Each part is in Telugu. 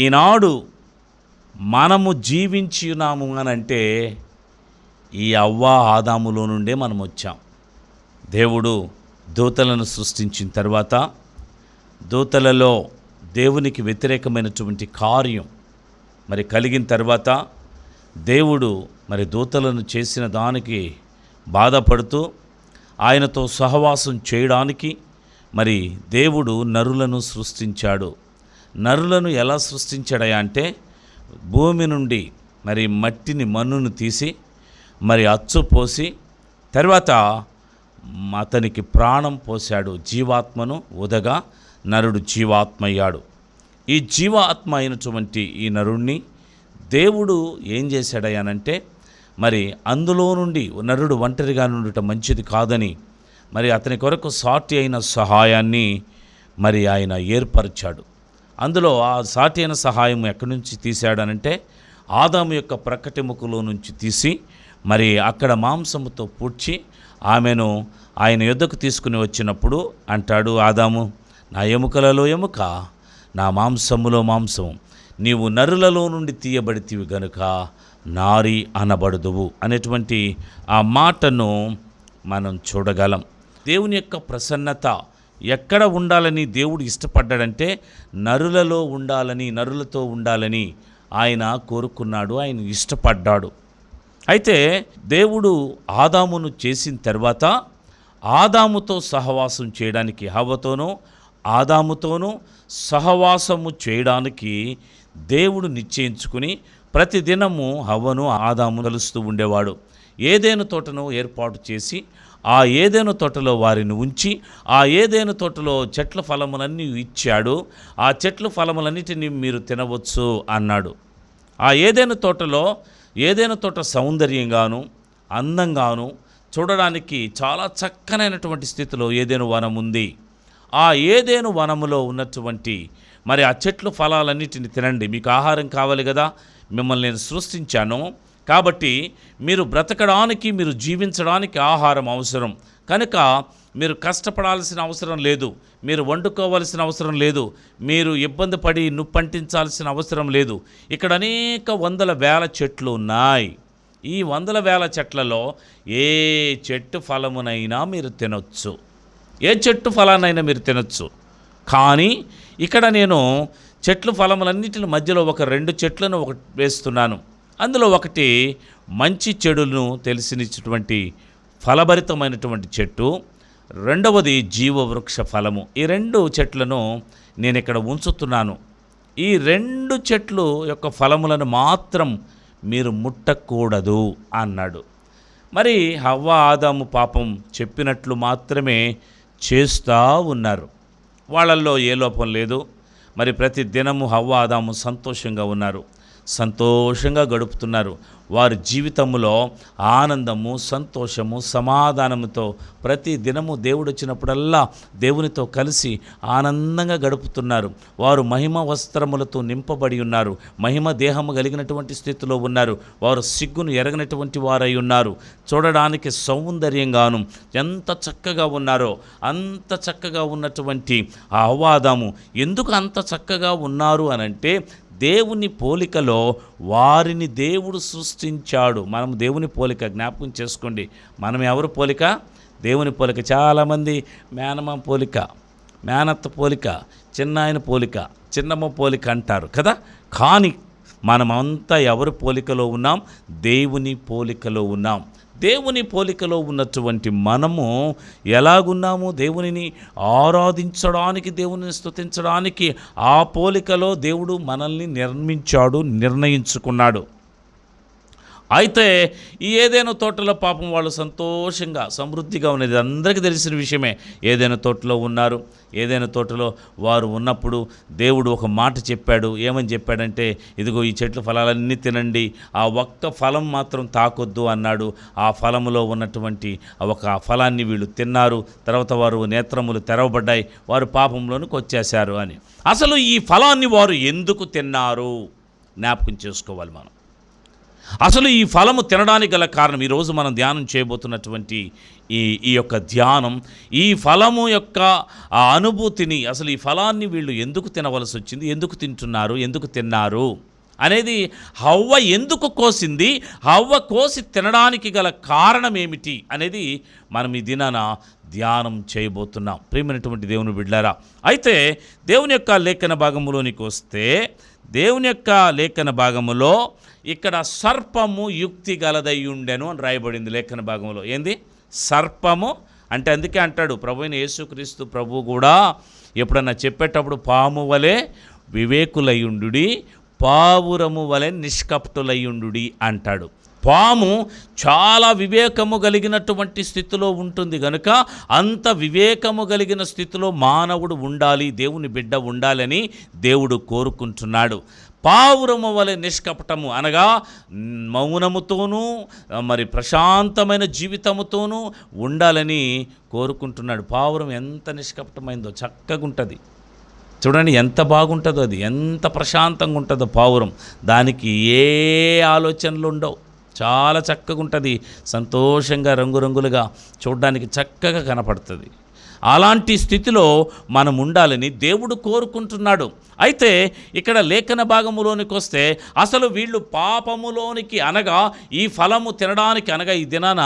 ఈనాడు మనము జీవించున్నాము అని అంటే ఈ అవ్వ ఆదాములో నుండే మనం వచ్చాం దేవుడు దూతలను సృష్టించిన తర్వాత దూతలలో దేవునికి వ్యతిరేకమైనటువంటి కార్యం మరి కలిగిన తర్వాత దేవుడు మరి దూతలను చేసిన దానికి బాధపడుతూ ఆయనతో సహవాసం చేయడానికి మరి దేవుడు నరులను సృష్టించాడు. నరులను ఎలా సృష్టించాడయా అంటే భూమి నుండి మరి మట్టిని మన్నును తీసి మరి అచ్చు పోసి తర్వాత అతనికి ప్రాణం పోశాడు జీవాత్మను ఉదగా నరుడు జీవాత్మయ్యాడు. ఈ జీవాత్మ అయినటువంటి ఈ నరుణ్ణి దేవుడు ఏం చేశాడయ్యానంటే మరి అందులో నుండి నరుడు ఒంటరిగా నుండుట మంచిది కాదని మరి అతని కొరకు సాటి అయిన సహాయాన్ని మరి ఆయన ఏర్పరిచాడు. అందులో ఆ సాటి అయిన సహాయం ఎక్కడి నుంచి తీశాడనంటే ఆదాము యొక్క ప్రక్కటెముకలో నుంచి తీసి మరి అక్కడ మాంసముతో పూడ్చి ఆమెను ఆయన యుద్ధకు తీసుకుని వచ్చినప్పుడు అంటాడు ఆదాము నా ఎముకలలో ఎముక నా మాంసములో మాంసం నీవు నరులలో నుండి తీయబడితివి గనుక నారి అనబడదువు అనేటువంటి ఆ మాటను మనం చూడగలం. దేవుని యొక్క ప్రసన్నత ఎక్కడ ఉండాలని దేవుడు ఇష్టపడ్డాడంటే నరులలో ఉండాలని నరులతో ఉండాలని ఆయన కోరుకున్నాడు ఆయన ఇష్టపడ్డాడు. అయితే దేవుడు ఆదామును చేసిన తర్వాత ఆదాముతో సహవాసం చేయడానికి హవతోనూ ఆదాముతోనూ సహవాసము చేయడానికి దేవుడు నిశ్చయించుకుని ప్రతిదినము హవ్వను ఆదాము కలుస్తూ ఉండేవాడు. ఏదేను తోటను ఏర్పాటు చేసి ఆ ఏదేను తోటలో వారిని ఉంచి ఆ ఏదేను తోటలో చెట్ల ఫలములన్నీ ఇచ్చాడు ఆ చెట్ల ఫలములన్నిటిని మీరు తినవచ్చు అన్నాడు. ఆ ఏదైనా తోటలో ఏదైనా తోట సౌందర్యంగాను అందంగాను చూడడానికి చాలా చక్కనైనటువంటి స్థితిలో ఏదైనా వనం ఉంది. ఆ ఏదేను వనములో ఉన్నటువంటి మరి ఆ చెట్లు ఫలాలన్నిటిని తినండి. మీకు ఆహారం కావాలి కదా? మిమ్మల్ని నేను సృష్టించాను. కాబట్టి మీరు బ్రతకడానికి మీరు జీవించడానికి ఆహారం అవసరం. కనుక మీరు కష్టపడాల్సిన అవసరం లేదు. మీరు వండుకోవాల్సిన అవసరం లేదు. మీరు ఇబ్బంది పడి నుప్పంటించాల్సిన అవసరం లేదు. ఇక్కడ అనేక వందల వేల చెట్లు ఉన్నాయి. ఈ వందల వేల చెట్లలో ఏ చెట్టు ఫలమునైనా మీరు తినొచ్చు. ఏ చెట్టు ఫలానైనా మీరు తినొచ్చు. కానీ ఇక్కడ నేను చెట్లు ఫలములన్నిటిని మధ్యలో ఒక రెండు చెట్లను ఒకటి వేస్తున్నాను. అందులో ఒకటి మంచి చెడులను తెలిసినటువంటి ఫలభరితమైనటువంటి చెట్టు. రెండవది జీవవృక్ష ఫలము. ఈ రెండు చెట్లను నేను ఇక్కడ ఉంచుతున్నాను. ఈ రెండు చెట్లు యొక్క ఫలములను మాత్రం మీరు ముట్టకూడదు అన్నాడు. మరి హవ్వ ఆదాము పాపం చెప్పినట్లు మాత్రమే చేస్తూ ఉన్నారు. వాళ్ళల్లో ఏ లోపం లేదు. మరి ప్రతి దినము హవ్వ ఆదాము సంతోషంగా ఉన్నారు. సంతోషంగా గడుపుతున్నారు. వారి జీవితంలో ఆనందము సంతోషము సమాధానముతో ప్రతి దినము దేవుడు వచ్చినప్పుడల్లా దేవునితో కలిసి ఆనందంగా గడుపుతున్నారు. వారు మహిమ వస్త్రములతో నింపబడి ఉన్నారు. మహిమ దేహము కలిగినటువంటి స్థితిలో ఉన్నారు. వారు సిగ్గును ఎరగనటువంటి వారై ఉన్నారు. చూడడానికి సౌందర్యంగాను ఎంత చక్కగా ఉన్నారో అంత చక్కగా ఉన్నటువంటి ఆ ఎందుకు అంత చక్కగా ఉన్నారు అనంటే దేవుని పోలికలో వారిని దేవుడు సృష్టించాడు. మనం దేవుని పోలిక జ్ఞాపకం చేసుకోండి. మనం ఎవరు పోలిక? దేవుని పోలిక. చాలామంది మేనమ్మ పోలిక మేనత్త పోలిక చిన్నాయన పోలిక చిన్నమ్మ పోలిక అంటారు కదా? కానీ మనమంతా ఎవరి పోలికలో ఉన్నాం? దేవుని పోలికలో ఉన్నాం. దేవుని పోలికలో ఉన్నటువంటి మనము ఎలాగున్నాము దేవునిని ఆరాధించడానికి దేవునిని స్థుతించడానికి ఆ పోలికలో దేవుడు మనల్ని నిర్మించాడు నిర్ణయించుకున్నాడు. అయితే ఈ ఏదైనా తోటలో పాపం వాళ్ళు సంతోషంగా సమృద్ధిగా ఉన్నది అందరికీ తెలిసిన విషయమే. ఏదైనా తోటలో ఉన్నారు ఏదైనా తోటలో వారు ఉన్నప్పుడు దేవుడు ఒక మాట చెప్పాడు. ఏమని చెప్పాడంటే ఇదిగో ఈ చెట్ల ఫలాలన్నీ తినండి ఆ ఒక్క ఫలం మాత్రం తాకొద్దు అన్నాడు. ఆ ఫలములో ఉన్నటువంటి ఒక ఫలాన్ని వీళ్ళు తిన్నారు. తర్వాత వారు నేత్రములు తెరవబడ్డాయి. వారు పాపంలోనికి వచ్చేశారు అని. అసలు ఈ ఫలాన్ని వారు ఎందుకు తిన్నారు? జ్ఞాపకం చేసుకోవాలి మనం. అసలు ఈ ఫలము తినడానికి గల కారణం ఈరోజు మనం ధ్యానం చేయబోతున్నటువంటి ఈ ఈ యొక్క ధ్యానం ఈ ఫలము యొక్క ఆ అనుభూతిని అసలు ఈ ఫలాన్ని వీళ్ళు ఎందుకు తినవలసి వచ్చింది ఎందుకు తింటున్నారు ఎందుకు తిన్నారు అనేది హవ్వ ఎందుకు కోసింది హవ్వ కోసి తినడానికి గల కారణం ఏమిటి అనేది మనం ఈ దినాన ధ్యానం చేయబోతున్నాం. ప్రియమైనటువంటి దేవుని బిడ్డారా అయితే దేవుని యొక్క లేఖన భాగంలోనికి వస్తే దేవుని యొక్క లేఖన భాగములో ఇక్కడ సర్పము యుక్తి గలదయ్యుండెను అని రాయబడింది లేఖన భాగంలో ఏంది? సర్పము అంటే అందుకే అంటాడు ప్రభు అయిన యేసుక్రీస్తు ప్రభు కూడా ఎప్పుడన్నా చెప్పేటప్పుడు పాము వలె వివేకులయ్యుండుడి పావురము వలె నిష్కప్టులయ్యుండుడి అంటాడు. పాము చాలా వివేకము కలిగినటువంటి స్థితిలో ఉంటుంది కనుక అంత వివేకము కలిగిన స్థితిలో మానవుడు ఉండాలి దేవుని బిడ్డ ఉండాలని దేవుడు కోరుకుంటున్నాడు. పావురము వలె నిష్కపటము అనగా మౌనముతోనూ మరి ప్రశాంతమైన జీవితముతోనూ ఉండాలని కోరుకుంటున్నాడు. పావురం ఎంత నిష్కపటమైందో చక్కగా ఉంటుంది చూడండి ఎంత బాగుంటుందో అది ఎంత ప్రశాంతంగా ఉంటుందో పావురం. దానికి ఏ ఆలోచనలు ఉండవు చాలా చక్కగా ఉంటుంది సంతోషంగా రంగురంగులుగా చూడడానికి చక్కగా కనపడుతుంది. అలాంటి స్థితిలో మనం ఉండాలని దేవుడు కోరుకుంటున్నాడు. అయితే ఇక్కడ లేఖన భాగములోనికి వస్తే అసలు వీళ్ళు పాపములోనికి అనగా ఈ ఫలము తినడానికి అనగా ఈ దినాన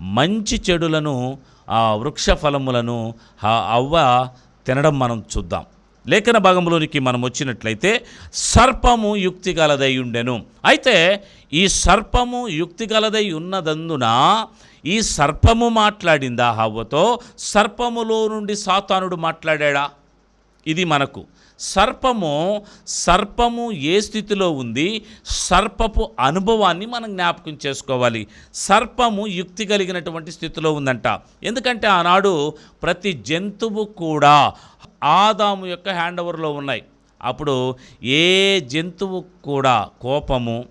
మంచి చెడులను ఆ వృక్ష ఫలములను ఆ అవ్వ తినడం మనం చూద్దాం. లేఖన భాగంలోనికి మనం వచ్చినట్లయితే సర్పము యుక్తి గలదై ఉండెను. అయితే ఈ సర్పము యుక్తి గలదై ఉన్నదందున ఈ సర్పము మాట్లాడిందా హవ్వతో? సర్పములో నుండి సాతానుడు మాట్లాడా ఇది మనకు. సర్పము సర్పము ఏ స్థితిలో ఉంది సర్పపు అనుభవాన్ని మనం జ్ఞాపకం చేసుకోవాలి. సర్పము యుక్తి కలిగినటువంటి స్థితిలో ఉందంట. ఎందుకంటే ఆనాడు ప్రతి జంతువు కూడా ఆదాము యొక్క హ్యాండ్ ఓవర్లో ఉన్నాయి. అప్పుడు ఏ జంతువు కూడా కోపము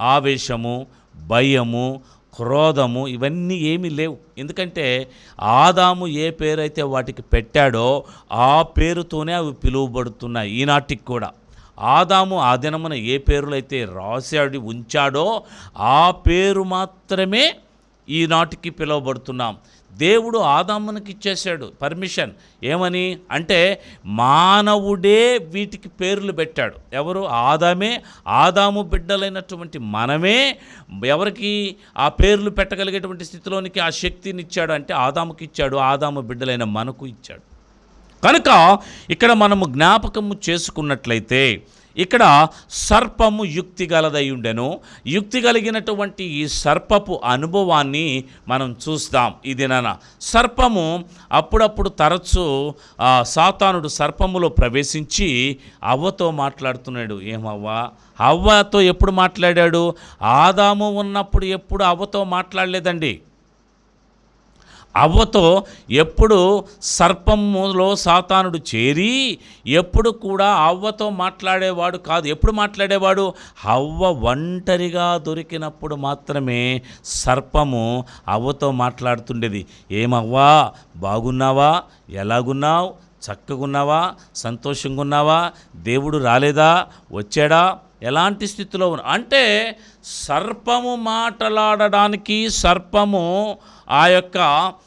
ఆవేశము భయము క్రోధము ఇవన్నీ ఏమీ లేవు. ఎందుకంటే ఆదాము ఏ పేరైతే వాటికి పెట్టాడో ఆ పేరుతోనే అవి పిలువబడుతున్నాయి ఈనాటికి కూడా. ఆదాము ఆ దినమున ఏ పేరులైతే రాశాడు ఉంచాడో ఆ పేరు మాత్రమే ఈనాటికి పిలువబడుతున్నాం. దేవుడు ఆదామునికి ఇచ్చేశాడు పర్మిషన్ ఏమని? అంటే మానవుడే వీటికి పేర్లు పెట్టాడు. ఎవరు? ఆదామే. ఆదాము బిడ్డలైనటువంటి మనమే ఎవరికి ఆ పేర్లు పెట్టగలిగేటువంటి స్థితిలోనికి ఆ శక్తిని ఇచ్చాడు అంటే ఆదాముకి ఇచ్చాడు ఆదాము బిడ్డలైన మనకు ఇచ్చాడు. కనుక ఇక్కడ మనము జ్ఞాపకము చేసుకున్నట్లయితే ఇక్కడ సర్పము యుక్తి గలదై ఉండెను. యుక్తి కలిగినటువంటి ఈ సర్పపు అనుభవాన్ని మనం చూస్తాం ఈ దినాన. సర్పము అప్పుడప్పుడు తరచు సాతానుడు సర్పములో ప్రవేశించి అవ్వతో మాట్లాడుతున్నాడు. ఏమవ్వా? అవ్వతో ఎప్పుడు మాట్లాడాడు? ఆదాము ఉన్నప్పుడు ఎప్పుడు అవ్వతో మాట్లాడలేదండి. అవ్వతో ఎప్పుడు సర్పములో సాతానుడు చేరి ఎప్పుడు కూడా అవ్వతో మాట్లాడేవాడు కాదు. ఎప్పుడు మాట్లాడేవాడు? అవ్వ ఒంటరిగా దొరికినప్పుడు మాత్రమే సర్పము అవ్వతో మాట్లాడుతుండేది. ఏమవ్వా బాగున్నావా? ఎలాగున్నావు? చక్కగున్నావా? సంతోషంగా ఉన్నావా దేవుడు రాలేదా? వచ్చాడా? ఎలాంటి స్థితిలో ఉన్న అంటే సర్పము మాట్లాడడానికి సర్పము ఆ యొక్క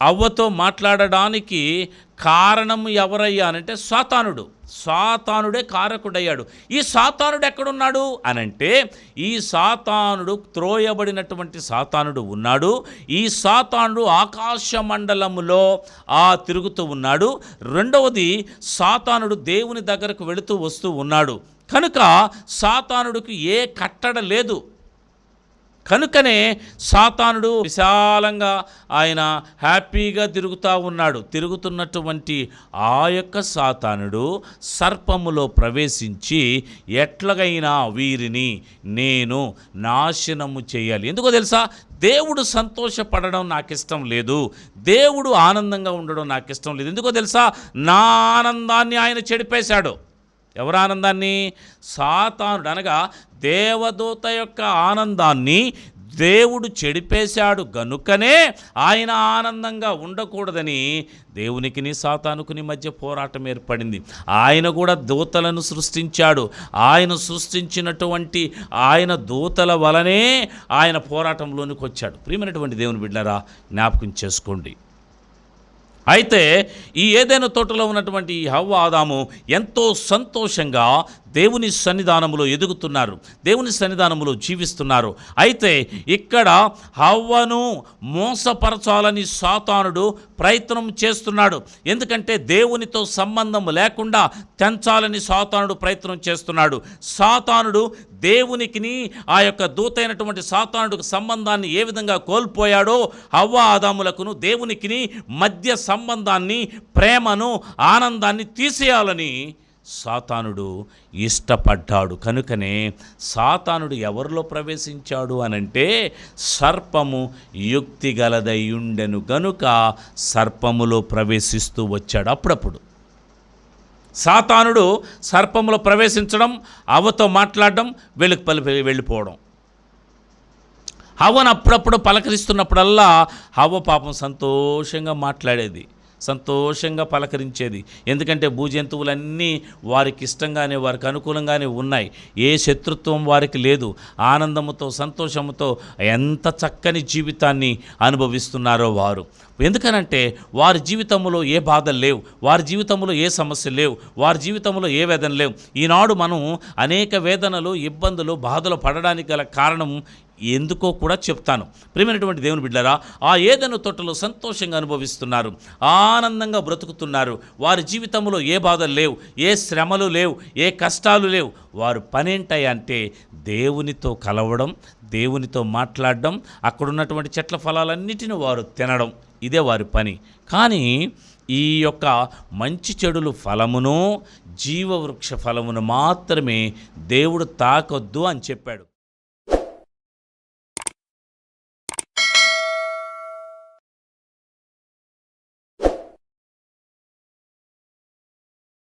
అవ్వతో మాట్లాడడానికి కారణం ఎవరయ్యానంటే సాతానుడు. సాతానుడే కారకుడయ్యాడు. ఈ సాతానుడు ఎక్కడున్నాడు? అనంటే ఈ సాతానుడు త్రోయబడినటువంటి సాతానుడు ఉన్నాడు. ఈ సాతానుడు ఆకాశ మండలములో ఆ తిరుగుతూ ఉన్నాడు. రెండవది సాతానుడు దేవుని దగ్గరకు వెళుతూ వస్తూ ఉన్నాడు. కనుక సాతానుడికి ఏ కట్టడ లేదు. కనుకనే సాతానుడు విశాలంగా ఆయన హ్యాపీగా తిరుగుతూ ఉన్నాడు. తిరుగుతున్నటువంటి ఆ యొక్క సాతానుడు సర్పములో ప్రవేశించి ఎట్లాగైనా వీరిని నేను నాశనము చేయాలి. ఎందుకో తెలుసా? దేవుడు సంతోషపడడం నాకు ఇష్టం లేదు. దేవుడు ఆనందంగా ఉండడం నాకు ఇష్టం లేదు. ఎందుకో తెలుసా? నా ఆనందాన్ని ఆయన చెడిపేశాడు. ఎవరు ఆనందాన్ని సాతానుడు అనగా దేవదూత యొక్క ఆనందాన్ని దేవుడు చెడిపేశాడు. గనుకనే ఆయన ఆనందంగా ఉండకూడదని దేవునికిని సాతానుకుని మధ్య పోరాటం ఏర్పడింది. ఆయన కూడా దూతలను సృష్టించాడు. ఆయన సృష్టించినటువంటి ఆయన దూతల వలనే ఆయన పోరాటంలోనికి వచ్చాడు. ప్రియమైనటువంటి దేవుని బిడ్డరా జ్ఞాపకం చేసుకోండి. అయితే ఈ ఏదైనా తోటలో ఉన్నటువంటి ఈ హవ్వ ఆదాము ఎంతో సంతోషంగా దేవుని సన్నిధానములో ఎదుగుతున్నారు. దేవుని సన్నిధానములో జీవిస్తున్నారు. అయితే ఇక్కడ హవ్వను మోసపరచాలని సాతానుడు ప్రయత్నం చేస్తున్నాడు. ఎందుకంటే దేవునితో సంబంధం లేకుండా తెంచాలని సాతానుడు ప్రయత్నం చేస్తున్నాడు. సాతానుడు దేవునికిని ఆ యొక్క దూతైనటువంటి సాతానుడికి సంబంధాన్ని ఏ విధంగా కోల్పోయాడో హవ్వ ఆదాములకును దేవునికిని మధ్య సంబంధాన్ని ప్రేమను ఆనందాన్ని తీసేయాలని సాతానుడు ఇష్టపడ్డాడు. కనుకనే సాతానుడు ఎవరిలో ప్రవేశించాడు అనంటే సర్పము యుక్తి గలదయ్యుండెను గనుక సర్పములో ప్రవేశిస్తూ వచ్చాడు అప్పుడప్పుడు. సాతానుడు సర్పములో ప్రవేశించడం అవతో మాట్లాడడం వెళ్ళి పలి వెళ్ళిపోవడం. హవను అప్పుడప్పుడు పలకరిస్తున్నప్పుడల్లా హవ పాపం సంతోషంగా మాట్లాడేది. సంతోషంగా పలకరించేది. ఎందుకంటే భూజంతువులన్నీ వారికి ఇష్టంగానే వారికి అనుకూలంగానే ఉన్నాయి. ఏ శత్రుత్వం వారికి లేదు. ఆనందముతో సంతోషముతో ఎంత చక్కని జీవితాన్ని అనుభవిస్తున్నారో వారు. ఎందుకనంటే వారి జీవితంలో ఏ బాధలు లేవు. వారి జీవితంలో ఏ సమస్యలు లేవు. వారి జీవితంలో ఏ వేదన లేవు. ఈనాడు మనం అనేక వేదనలు ఇబ్బందులు బాధలు పడడానికి గల కారణం ఎందుకో కూడా చెప్తాను. ప్రియమైనటువంటి దేవుని బిడ్డరా ఆ ఏదైనా తొట్టలో సంతోషంగా అనుభవిస్తున్నారు ఆనందంగా బ్రతుకుతున్నారు వారి జీవితంలో ఏ బాధలు లేవు ఏ శ్రమలు లేవు ఏ కష్టాలు లేవు వారు పనేంటాయంటే దేవునితో కలవడం దేవునితో మాట్లాడడం అక్కడున్నటువంటి చెట్ల ఫలాలన్నిటిని వారు తినడం ఇదే వారి పని. కానీ ఈ యొక్క మంచి చెడులు ఫలమును జీవవృక్ష ఫలమును మాత్రమే దేవుడు తాకొద్దు అని చెప్పాడు.